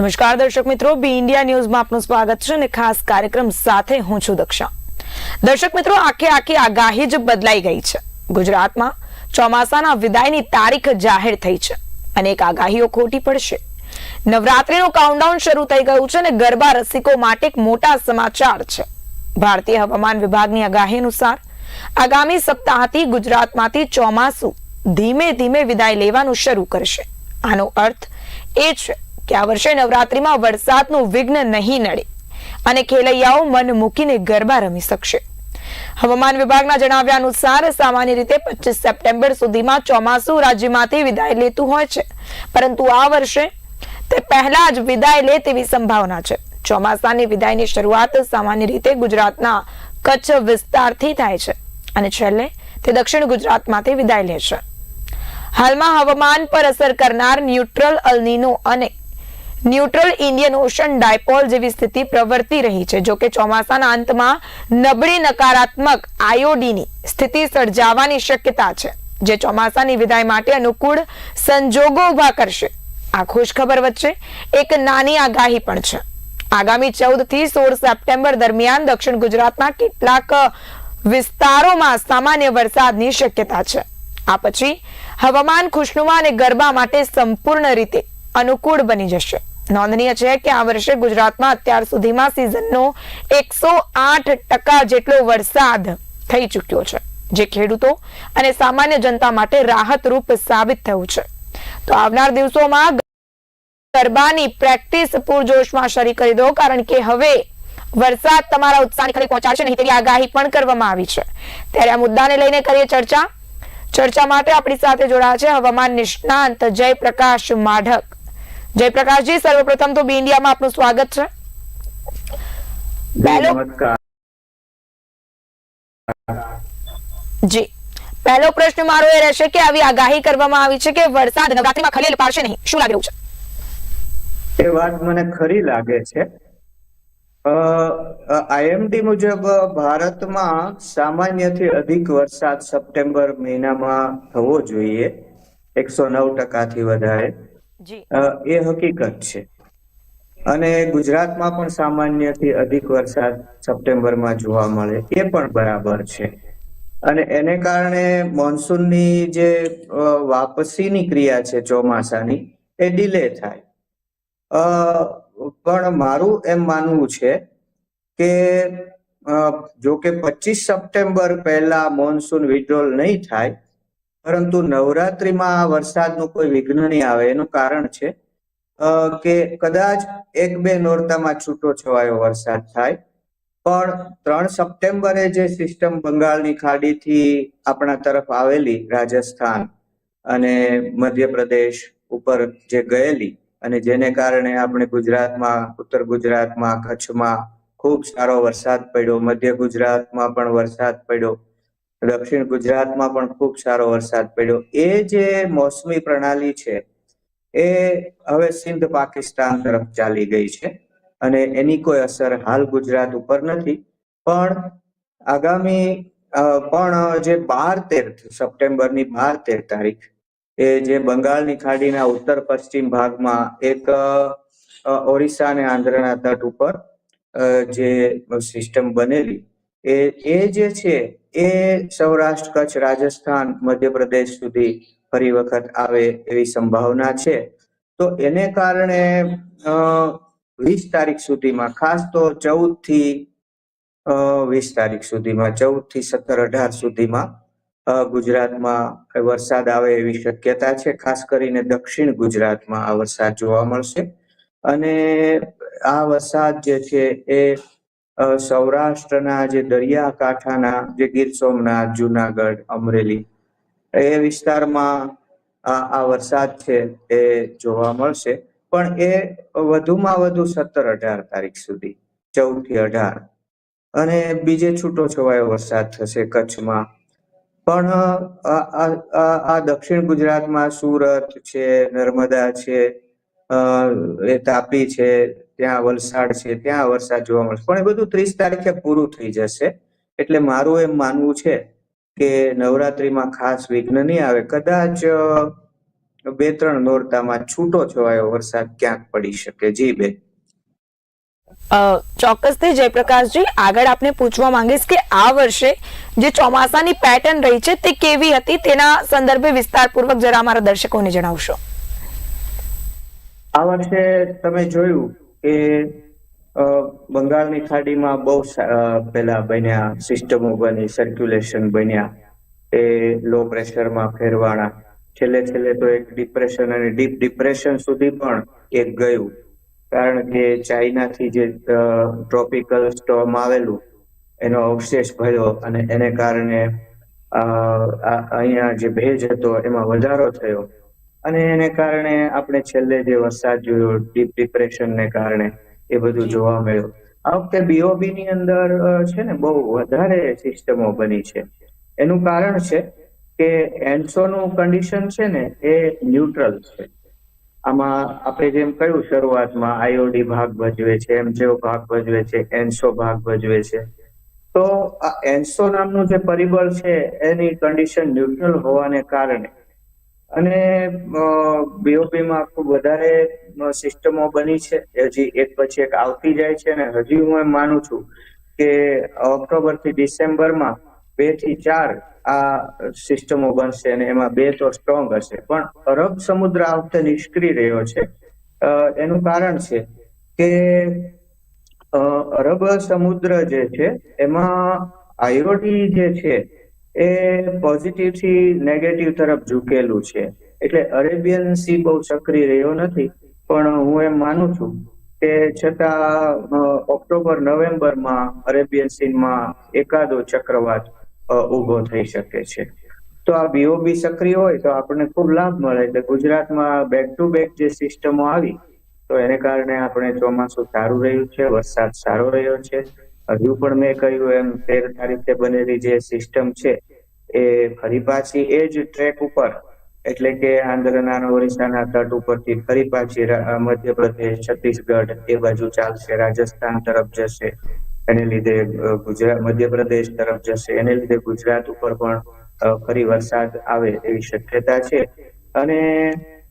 નમસ્કાર દર્શક મિત્રો, બી ઇન્ડિયા ન્યૂઝમાં આપનું સ્વાગત છે અને ખાસ કાર્યક્રમ સાથે હું છું દક્ષા. દર્શક મિત્રો, આખે આખી આગાહી જ બદલાઈ ગઈ છે. ગુજરાતમાં ચોમાસાના વિદાયની તારીખ જાહેર થઈ છે અનેક આગાહીઓ ખોટી પડશે. નવરાત્રીનું કાઉન્ટડાઉન શરૂ થઈ ગયું છે અને ગરબા રસિકો માટે એક મોટા સમાચાર છે. ભારતીય હવામાન વિભાગની આગાહી અનુસાર, આગામી સપ્તાહથી ગુજરાતમાંથી ચોમાસું ધીમે ધીમે વિદાય લેવાનું શરૂ કરશે. આનો અર્થ એ છે કે આ વર્ષે નવરાત્રીમાં વરસાદનું વિઘ્ન નહીં નડે અને ખેલૈયાઓ મન મૂકીને ગરબા રમી શકશે. હવામાન વિભાગના જણાવ્યા અનુસાર સામાન્ય રીતે પચીસ સપ્ટેમ્બર સુધીમાં ચોમાસું રાજ્યમાંથી વિદાય લેતું હોય છે. પરંતુ આ વર્ષે તે પહેલા જ વિદાય લે તેવી સંભાવના છે. ચોમાસાની વિદાયની શરૂઆત સામાન્ય રીતે ગુજરાતના કચ્છ વિસ્તારથી થાય છે અને છેલ્લે તે દક્ષિણ ગુજરાતમાંથી વિદાય લે છે. હાલમાં હવામાન પર અસર કરનાર ન્યુટ્રલ અલનીનો અને ન્યુટ્રલ ઇન્ડિયન ઓશન ડાયપોલ જેવી સ્થિતિ પ્રવર્તી રહી છે જોકે ચોમાસાના અંતમાં નબળી નકારાત્મક આયોડીની સ્થિતિ સર્જાવાની શક્યતા છે, જે ચોમાસાની વિદાય માટે અનુકૂળ સંજોગો ઊભા કરશે. આ ખુશ ખબર વચ્ચે એક નાની આગાહી પણ છે. આગામી ચૌદથી સોળ સપ્ટેમ્બર દરમિયાન દક્ષિણ ગુજરાતના કેટલાક વિસ્તારોમાં સામાન્ય વરસાદની શક્યતા છે. આ પછી હવામાન ખુશનુમા અને ગરબા માટે સંપૂર્ણ રીતે અનુકૂળ બની જશે. નોંધનીય છે કે આ વર્ષે ગુજરાતમાં અત્યાર સુધીમાં સિઝનનો એકસો આઠ ટકા જેટલો વરસાદ થઈ ચૂક્યો છે. જે ખેડૂતો અને સામાન્ય જનતા માટે રાહતરૂપ સાબિત થયું છે. તો આવનાર દિવસોમાં ગરબાની પ્રેક્ટિસ પૂરજોશમાં શરૂ કરી દો, કારણ કે હવે વરસાદ તમારા ઉત્સાહની ખરી પહોંચાડશે નહીં તેવી આગાહી પણ કરવામાં આવી છે. ત્યારે આ મુદ્દાને લઈને કરીએ ચર્ચા. ચર્ચા માટે આપણી સાથે જોડાયા છે હવામાન નિષ્ણાંત જયપ્રકાશ માઢક. જયપ્રકાશજી સર્વપ્રથમ તો બી ઇન્ડિયામાં આપનું સ્વાગત છે. જી. પહેલો પ્રશ્ન મારો એ રહેશે કે આવી આગાહી કરવામાં આવી છે કે વરસાદ નવરાત્રીમાં ખલેલ પાડશે નહીં. શું લાગી રહ્યું છે? એ વાત મને ખરી લાગે છે. આઈએમડી મુજબ ભારતમાં સામાન્યથી અધિક વરસાદ સપ્ટેમ્બર મહિનામાં થવો જોઈએ. એકસો નવ ટકાથી વધારે. એ હકીકત છે. અને ગુજરાતમાં પણ સામાન્યથી અધિક વરસાદ સપ્ટેમ્બરમાં જોવા મળે, એ પણ બરાબર છે. અને એને કારણે મોન્સૂનની જે વાપસીની ક્રિયા છે ચોમાસાની, એ ડિલે થાય. પણ મારું એમ માનવું છે કે જો કે પચીસ સપ્ટેમ્બર પહેલા મોન્સૂન વિડ્રોલ નહીં થાય પરંતુ નવરાત્રિમાં આ વરસાદનું કોઈ વિઘ્ન નહીં આવે, એનું કારણ છે કે કદાચ એક બે નોરતામાં છૂટો છવાયો વરસાદ થાય. પણ ત્રણ સપ્ટેમ્બરે જે સિસ્ટમ બંગાળની ખાડીથી આપણા તરફ આવેલી રાજસ્થાન અને મધ્યપ્રદેશ ઉપર જે ગયેલી અને જેને કારણે આપણે ગુજરાતમાં, ઉત્તર ગુજરાતમાં, કચ્છમાં ખૂબ સારો વરસાદ પડ્યો, મધ્ય ગુજરાતમાં પણ વરસાદ પડ્યો. દક્ષિણ ગુજરાતમાં પણ ખૂબ સારો વરસાદ પડ્યો. એ જે મોસમી પ્રણાલી છે, એ હવે સિંધ પાકિસ્તાન તરફ ચાલી ગઈ છે અને એની કોઈ અસર હાલ ગુજરાત ઉપર નથી. પણ આગામી પણ જે બાર તેર સપ્ટેમ્બરની બાર તેર તારીખ, એ જે બંગાળની ખાડીના ઉત્તર પશ્ચિમ ભાગમાં એક ઓરિસ્સા અને આંધ્રના તટ ઉપર જે સિસ્ટમ બનેલી, એ એ જે છે એ સૌરાષ્ટ્ર, કચ્છ, રાજસ્થાન, મધ્યપ્રદેશ સુધી ફરી વખત આવે એવી સંભાવના છે. તો એને કારણે વીસ તારીખ સુધીમાં, ખાસ તો ચૌદથી વીસ તારીખ સુધીમાં, ચૌદથી સત્તર, અઢાર સુધીમાં ગુજરાતમાં વરસાદ આવે એવી શક્યતા છે. ખાસ કરીને દક્ષિણ ગુજરાતમાં આ વરસાદ જોવા મળશે. અને આ વરસાદ જે છે એ સૌરાષ્ટ્રના જે દરિયાકાંઠાના જે ગીર સોમનાથ, જુનાગઢ, અમરેલી, એ વિસ્તારમાં આ વરસાદ છે એ જોવા મળશે. પણ એ વધુમાં વધુ સત્તર અઢાર તારીખ સુધી ચૌદથી અઢાર. અને બીજે છૂટો છવાયો વરસાદ થશે કચ્છમાં. પણ આ દક્ષિણ ગુજરાતમાં સુરત છે, નર્મદા છે એ તાપી છે ત્યાં વલસાડ છે ત્યાં વરસાદ જોવા મળશે. પણ એ બધું ત્રીસ તારીખે પૂરું થઈ જશે. એટલે મારું એમ માનવું છે કે નવરાત્રીમાં ખાસ વિઘ્ન નહીં આવે. કદાચ બે ત્રણ નોરતામાં છૂટો છવાયો વરસાદ ક્યાંક પડી શકે. જી બેન. ચોક્કસથી જયપ્રકાશજી આગળ આપને પૂછવા માંગીશ કે આ વર્ષે જે ચોમાસાની પેટર્ન રહી છે તે કેવી હતી? તેના સંદર્ભે વિસ્તારપૂર્વક જરા અમારા દર્શકોને જણાવશો. આ વર્ષે તમે જોયું કે બંગાળની ખાડીમાં બહુ પેલા બન્યા સિસ્ટમો બની સર્ક્યુલેશન બન્યા, એ લો પ્રેશરમાં ફેરવાણા છેલ્લે છેલ્લે તો એક ડિપ્રેશન અને ડીપ ડિપ્રેશન સુધી પણ એક ગયું. કારણ કે ચાઇનાથી જે ટ્રોપિકલ સ્ટોર્મ આવેલું, એનો અવશેષ ભર્યો અને એને કારણે અહીંયા જે ભેજ હતો, એમાં વધારો થયો. અને એને કારણે આપણે છેલ્લે જે વરસાદ જોયો ડીપ ડિપ્રેશન ને કારણે એ બધું જોવા મળ્યું. આ વખતે બીઓબી ની અંદર છે ને બહુ વધારે સિસ્ટમો બની છે. એનું કારણ છે કે એન્સોનું કન્ડિશન છે ને એ ન્યુટ્રલ છે. આમાં આપણે જેમ કહ્યું શરૂઆતમાં આઈઓડી ભાગ ભજવે છે એમ જેવો ભાગ ભજવે છે એન્સો ભાગ ભજવે છે. તો આ એન્સો નામનું જે પરિબળ છે એની કન્ડિશન ન્યુટ્રલ હોવાને કારણે અને બીઓપી માં ખૂબ વધારે સિસ્ટમો બની છે. હજી એક પછી એક આવતી જાય છે અને હજી હું એમ માનું છું કે, ઓક્ટોબરથી ડિસેમ્બરમાં બેથી ચાર આ સિસ્ટમો બનશે અને એમાં બે તો સ્ટ્રોંગ હશે. પણ અરબ સમુદ્ર આ વખતે નિષ્ક્રિય રહ્યો છે. એનું કારણ છે કે અરબ સમુદ્ર જે છે, એમાં આયોડી જે છે એ પોઝિટિવથી નેગેટિવ તરફ ઝૂકેલું છે. એટલે અરેબિયન સી બહુ સક્રિય રહ્યો નથી, પણ હું એમ માનું છું કે છતાં ઓક્ટોબર, નવેમ્બરમાં અરેબિયન સીનમાં એકાદો ચક્રવાત ઊભો થઈ શકે છે. તો આ બીઓબી સક્રિય હોય તો આપણને ખૂબ લાભ મળે. એટલે ગુજરાતમાં બેક ટુ બેક જે સિસ્ટમો આવી, તો એને કારણે આપણે ચોમાસું સારું રહ્યું છે, વરસાદ સારો રહ્યો છે. હજુ પણ મેં કહ્યું એમ. તેર તારીખે બનેલી જે સિસ્ટમ છે, એ ફરી પાછી એ જ ટ્રેક ઉપર, એટલે કે આંધ્રના અને ઓરિસ્સાના તટ ઉપરથી ફરી પાછી મધ્યપ્રદેશ, છત્તીસગઢ, એ બાજુ ચાલશે, રાજસ્થાન તરફ જશે, એને લીધે ગુજરાત, મધ્યપ્રદેશ તરફ જશે, એને લીધે ગુજરાત ઉપર પણ ફરી વરસાદ આવે એવી શક્યતા છે. અને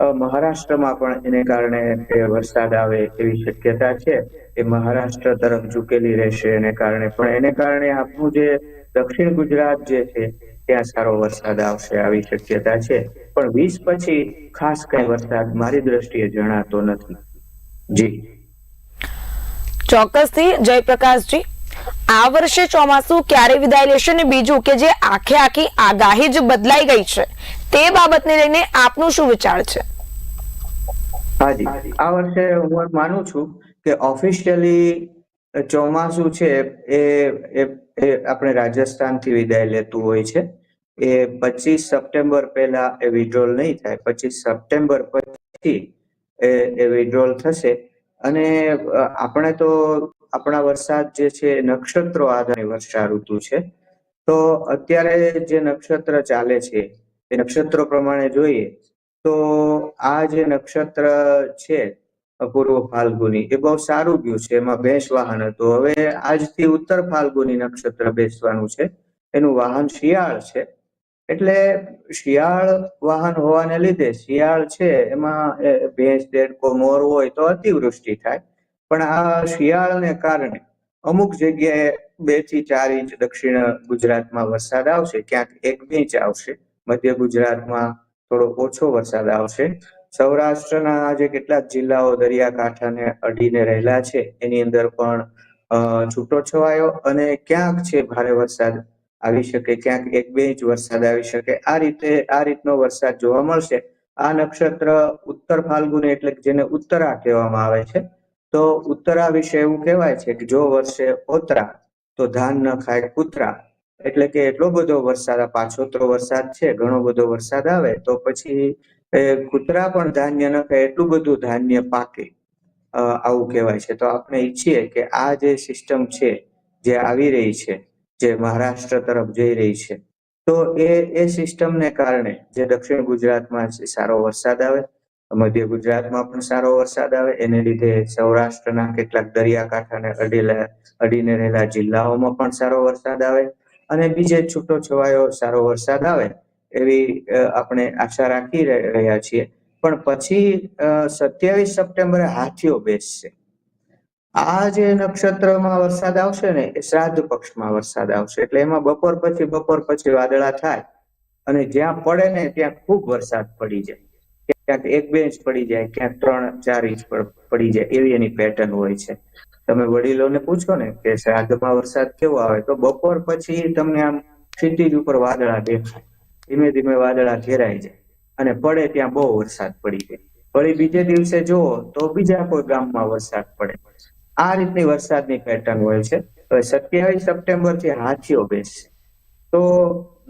મહારાષ્ટ્રમાં પણ એને કારણે વરસાદ આવે એવી શક્યતા છે. એ મહારાષ્ટ્ર તરફ ઝૂકેલી રહેશે એને કારણે. પણ એને કારણે આપણું જે દક્ષિણ ગુજરાત જે છે, ત્યાં સારો વરસાદ આવશે આવી શક્યતા છે. પણ વીસ પછી ખાસ કઈ વરસાદ મારી દ્રષ્ટિએ જણાતો નથી. જી. ચોક્કસથી, જયપ્રકાશજી, આ વર્ષે ચોમાસું ક્યારે વિદાય લેશે ને બીજું કે જે આખે આખી આગાહી જ બદલાઈ ગઈ છે, તે બાબતને લઈને આપનું શું વિચાર છે? હાજી. આ વર્ષે હું માનું છું કે ઓફિશિયલી ચોમાસું છે એ એ આપણે રાજસ્થાનથી વિદાય લેતું હોય છે. એ પચીસ સપ્ટેમ્બર પહેલા એ વિડ્રોલ નહીં થાય, પચીસ સપ્ટેમ્બર પછી એ એ વિડ્રોલ થશે. અને આપણે તો આપણા વરસાદ જે છે નક્ષત્રો આધારિત વર્ષા ઋતુ છે. તો અત્યારે જે નક્ષત્ર ચાલે છે, એ નક્ષત્રો પ્રમાણે જોઈએ તો આ જે નક્ષત્ર છે પૂર્વ ફાલ્ગુની, એ બહુ સારું ગયું છે. એમાં ભેંસ વાહન હતું. હવે આજથી ઉત્તર ફાલ્ગુની નક્ષત્ર બેસવાનું છે. એનું વાહન શિયાળ છે. એટલે શિયાળ વાહન હોવાને લીધે શિયાળ છે, એમાં ભેંસ, દેડકો, મોર હોય તો અતિવૃષ્ટિ થાય. પણ આ શિયાળને કારણે અમુક જગ્યાએ બેથી ચાર ઇંચ દક્ષિણ ગુજરાતમાં વરસાદ આવશે, ક્યાંક એક બે ઇંચ આવશે. મધ્ય ગુજરાતમાં થોડો ઓછો વરસાદ આવશે. સૌરાષ્ટ્રના જે કેટલાક જિલ્લાઓ દરિયાકાંઠાને અડીને રહેલા છે. એની અંદર પણ છૂટો છવાયો અને ક્યાંક છે ભારે વરસાદ આવી શકે, ક્યાંક એક બે ઇંચ વરસાદ આવી શકે. આ રીતે, આ રીતનો વરસાદ જોવા મળશે. આ નક્ષત્ર ઉત્તર ફાલ્ગુની એટલે જેને ઉત્તરા કહેવામાં આવે છે, તો ઉત્તરા વિશે એવું કહેવાય છે કે જો વર્ષે ઓતરા, તો ધાન ન ખાય કૂતરા. એટલે કે એટલો બધો વરસાદ પાછોતરો વરસાદ છે, ઘણો બધો વરસાદ આવે, તો પછી કૂતરા પણ ધાન્ય ન એટલું બધું ધાન્ય પાકે આવું કહેવાય છે. તો આપણે ઈચ્છીએ કે આ જે સિસ્ટમ છે, જે આવી રહી છે, જે મહારાષ્ટ્ર તરફ જઈ રહી છે, તો એ એ સિસ્ટમને કારણે જે દક્ષિણ ગુજરાતમાં સારો વરસાદ આવે, મધ્ય ગુજરાતમાં પણ સારો વરસાદ આવે, એને લીધે સૌરાષ્ટ્રના કેટલાક દરિયાકાંઠાને અડીલા, અડીને રહેલા જિલ્લાઓમાં પણ સારો વરસાદ આવે અને બીજે છૂટો છવાયો સારો વરસાદ આવે એવી આપણે આશા રાખી રહ્યા છીએ. પણ પછી સત્યાવીસ સપ્ટેમ્બરે હાથીઓ બેસશે. આ જે નક્ષત્રમાં વરસાદ આવશે ને, એ શ્રાદ્ધ પક્ષમાં વરસાદ આવશે. એટલે એમાં બપોર પછી બપોર પછી વાદળા થાય અને જ્યાં પડે ને, ત્યાં ખૂબ વરસાદ પડી જાય. ક્યાંક એક બે ઇંચ પડી જાય, ક્યાંક ત્રણ, ચાર ઇંચ પડી જાય એવી એની પેટર્ન હોય છે. તમે વડીલોને પૂછો ને કે શ્રાદ્ધમાં વરસાદ કેવો આવે, તો બપોર પછી તમને આમ ક્ષિતિજ ઉપર વાદળા દેખાય. ધીમે ધીમે વાદળા ઘેરાઈ જાય અને પડે ત્યાં બહુ વરસાદ પડી જાય. વળી બીજે દિવસે જુઓ તો બીજા કોઈ ગામમાં વરસાદ પડે. આ રીતની વરસાદની પેટર્ન હોય છે. હવે સત્યાવીસ સપ્ટેમ્બરથી હાથીઓ બેસશે. તો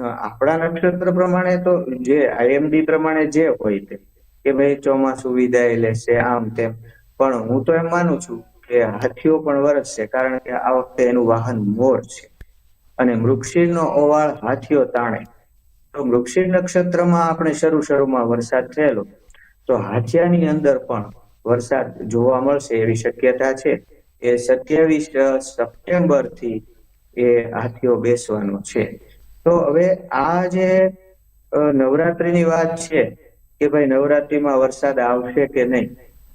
આપણા નક્ષત્ર પ્રમાણે તો જે આઈએમડી પ્રમાણે જે હોય તે, કે ભાઈ ચોમાસું વિદાય લેશે, આમ તેમ. પણ હું તો એમ માનું છું કે હાથીઓ પણ વરસશે, કારણ કે આ વખતે એનું વાહન મોર છે. અને મૃગશીરનો ઓવાળ હાથીઓ તાણે. તો મૃક્ષિર નક્ષત્રમાં આપણે શરૂ શરૂમાં વરસાદ થયેલો, તો હાથિયાની અંદર પણ વરસાદ જોવા મળશે એવી શક્યતા છે. એ સત્યાવીસ સપ્ટેમ્બરથી એ હાથીઓ બેસવાનો છે. તો હવે આ જે નવરાત્રીની વાત છે, કે ભાઈ નવરાત્રીમાં વરસાદ આવશે કે નહીં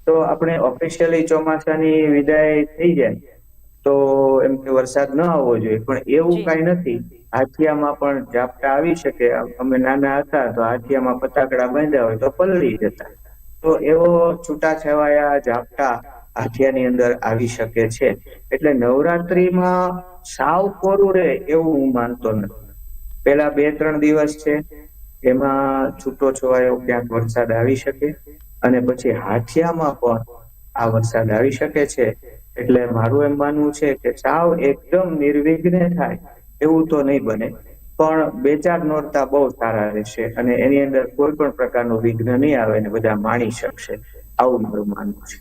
તો આપણે ઓફિશિયલી ચોમાસાની વિદાય થઈ જાય તો એમ કે વરસાદ ન આવવો જોઈએ. પણ એવું કઈ નથી. હાથિયામાં પણ ઝાપટા આવી શકે. અમે નાના હતા તો હાથિયામાં પતાકડા બાંધ્યા હોય તો પલળી જતા. તો એવો છૂટાછવાયા ઝાપટા હાથિયાની અંદર આવી શકે છે. એટલે નવરાત્રીમાં સાવ કોરું રહે એવું હું માનતો નથી. પેલા બે ત્રણ દિવસ છે એમાં છૂટો છવાયો ક્યાંક વરસાદ આવી શકે. અને પછી હાથિયામાં પણ આ વરસાદ આવી શકે છે. એટલે મારું એમ માનવું છે કે સાવ એકદમ નિર્વિઘ્ને થાય એવું તો નહીં બને. પણ બે ચાર નોરતા બહુ સારા રહેશે અને એની અંદર કોઈ પણ પ્રકારનું વિઘ્ન નહીં આવે અને બધા માણી શકશે. આવું મારું માનવું છે.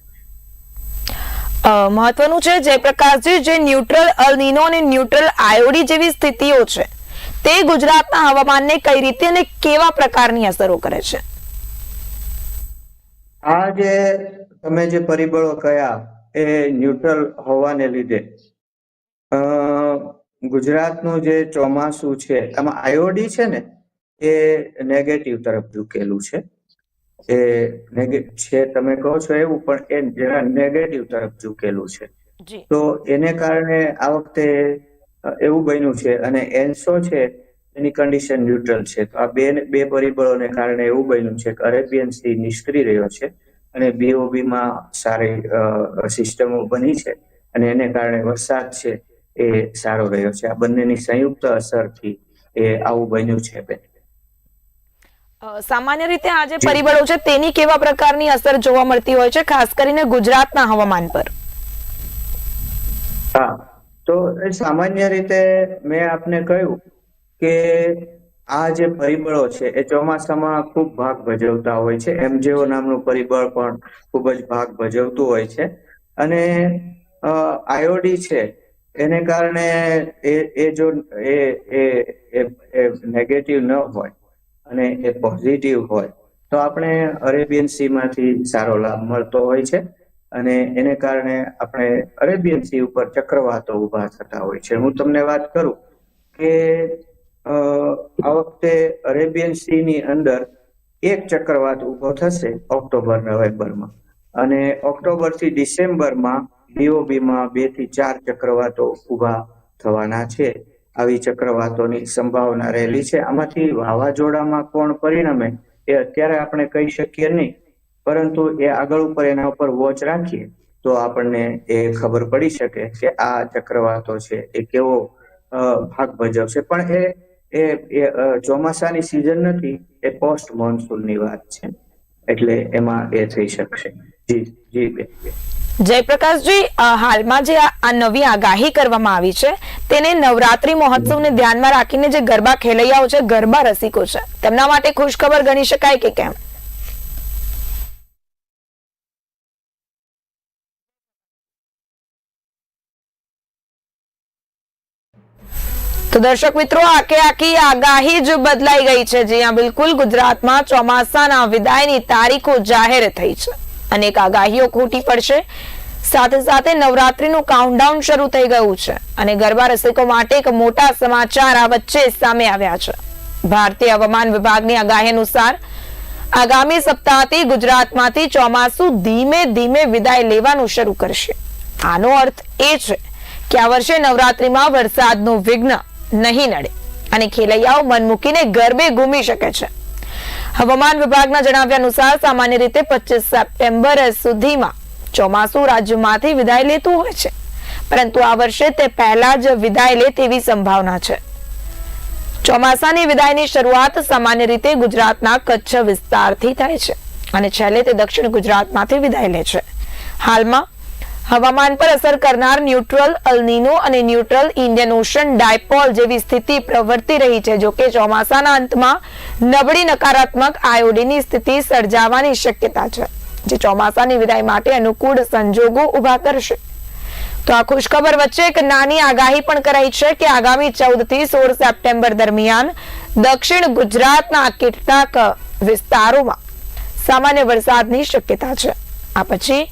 મહત્વનું છે જયપ્રકાશજી જે ન્યુટ્રલ અલનીનો અને ન્યુટ્રલ આયોડી જેવી સ્થિતિઓ છે. તે ગુજરાતના હવામાનને કઈ રીતે અને કેવા પ્રકારની અસરો કરે છે? આ જે તમે જે પરિબળો કયા એ ન્યુટ્રલ હોવાને લીધે. અ ગુજરાતનું જે ચોમાસું છે આમાં આયોડી છે ને એ નેગેટિવ તરફ ઝૂકેલું છે. એ છે તમે કહો છો એવું પણ એ જરા નેગેટિવ તરફ ઝૂકેલું છે. તો એને કારણે આ વખતે એવું બન્યું છે અને એન્સો છે એની કન્ડિશન ન્યુટ્રલ છે. તો આ બે બે પરિબળોને કારણે એવું બન્યું છે કે અરેબિયન સી નિષ્ક્રિય રહ્યો છે અને બીઓબીમાં સારી સિસ્ટમો બની છે અને એને કારણે વરસાદ છે એ સારો રહ્યો છે. આ બંનેની સંયુક્ત અસરથી એ આવું બન્યું છે બેન. સામાન્ય રીતે આ જે પરિબળો છે તેની કેવા પ્રકારની અસર જોવા મળતી હોય છે ખાસ કરીને ગુજરાતના હવામાન પર? હા તો સામાન્ય રીતે મેં આપને કહ્યું કે આ જે પરિબળો છે, એ ચોમાસામાં ખૂબ ભાગ ભજવતા હોય છે. એમજેઓ નામનું પરિબળ પણ ખૂબ જ ભાગ ભજવતું હોય છે. અને આયોડી છે, એને કારણે એ એ જો, એ એ નેગેટિવ ન હોય અને એ પોઝિટિવ હોય, તો આપણે અરેબિયન સી માંથી સારો લાભ મળતો હોય છે. અને એને કારણે આપણે અરેબિયન સી ઉપર ચક્રવાતો ઊભા થતા હોય છે. હું તમને વાત કરું કે આ વખતે અરેબિયન સી ની અંદર એક ચક્રવાત ઊભો થશે ઓક્ટોબર, નવેમ્બરમાં. અને ઓક્ટોબરથી ડિસેમ્બરમાં બીઓબીમાં બેથી ચાર ચક્રવાતો ઊભા થવાના છે. આવી ચક્રવાતોની સંભાવના રહેલી છે. આમાંથી વાવાઝોડામાં કોણ પરિણમે એ અત્યારે આપણે કહી શકીએ નહીં. પરંતુ એ આગળ ઉપર એના ઉપર વોચ રાખીએ તો આપણને એ ખબર પડી શકે કે આ ચક્રવાતો છે એ કેવો ભાગ ભજવશે પણ એ એ ચોમાસાની સિઝન નથી, એ પોસ્ટ મોન્સૂનની વાત છે. એટલે એમાં એ થઈ શકશે. જી જી જયપ્રકાશજી હાલમાં જે આ નવી આગાહી કરવામાં આવી છે, તેને નવરાત્રી મહોત્સવને ધ્યાનમાં રાખીને જે ગરબા ખેલૈયાઓ છે, ગરબા રસિકો છે. તેમના માટે ખુશખબર ગણી શકાય કે કેમ? તો દર્શક મિત્રો, આખે આખી આગાહી જ બદલાઈ ગઈ છે. જ્યાં બિલકુલ. ગુજરાતમાં ચોમાસાના વિદાયની તારીખો જાહેર થઈ છે. અનેક આગાહીઓ ખોટી પડશે. સાથે સાથે નવરાત્રીનું કાઉન્ટડાઉન શરૂ થઈ ગયું છે. અને ગરબા રસિકો માટે એક મોટા સમાચાર આ વચ્ચે સામે આવ્યા છે. ભારતીય હવામાન વિભાગની આગાહી અનુસાર, આગામી સપ્તાહથી ગુજરાતમાંથી ચોમાસું ધીમે ધીમે વિદાય લેવાનું શરૂ કરશે. આનો અર્થ એ છે કે આ વર્ષે નવરાત્રીમાં વરસાદનું વિઘ્ન નહીં નડે. અને ખેલૈયાઓ મન મૂકીને ગરબે ઘૂમી શકે છે. હવામાન વિભાગના જણાવ્યા અનુસાર સામાન્ય રીતે પચીસ સપ્ટેમ્બર સુધીમાં ચોમાસું રાજ્યમાંથી વિદાય લેતું હોય છે. પરંતુ આ વર્ષે તે પહેલા જ વિદાય લે તેવી સંભાવના છે. ચોમાસાની વિદાયની શરૂઆત સામાન્ય રીતે ગુજરાતના કચ્છ વિસ્તારથી થાય છે. અને છેલ્લે તે દક્ષિણ ગુજરાતમાંથી વિદાય લે છે. હાલમાં હવામાન પર અસર કરનાર ન્યુટ્રલ અલનીનો અને ન્યુટ્રલ ઇન્ડિયન ઓશન ડાયપોલ જેવી સ્થિતિ પ્રવર્તી રહી છે, જોકે ચોમાસાના અંતમાં નબળી નકારાત્મક આયોડીની સ્થિતિ સર્જાવાની શક્યતા છે, જે ચોમાસાની વિદાય માટે અનુકૂળ સંજોગો ઊભા કરશે. તો આ ખુશખબર વચ્ચે એક નાની આગાહી પણ કરાઈ છે કે આગામી ચૌદથી સોળ સપ્ટેમ્બર દરમિયાન દક્ષિણ ગુજરાતના કેટલાક વિસ્તારોમાં સામાન્ય વરસાદની શક્યતા છે. આ પછી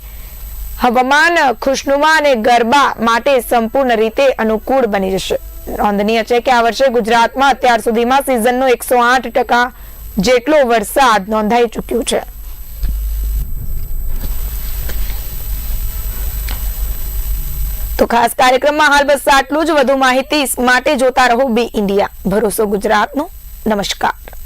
હવામાન ખુશનુમા અને ગરબા માટે સંપૂર્ણ રીતે અનુકૂળ બની જશે. નોંધનીય છે કે આ વર્ષે ગુજરાતમાં અત્યાર સુધીમાં સિઝનનો એકસો આઠ ટકા જેટલો વરસાદ નોંધાઈ ચૂક્યો છે. તો ખાસ કાર્યક્રમમાં હાલ બસ આટલું જ. વધુ માહિતી માટે જોતા રહો બી ઇન્ડિયા. ભરોસો ગુજરાતનો. નમસ્કાર.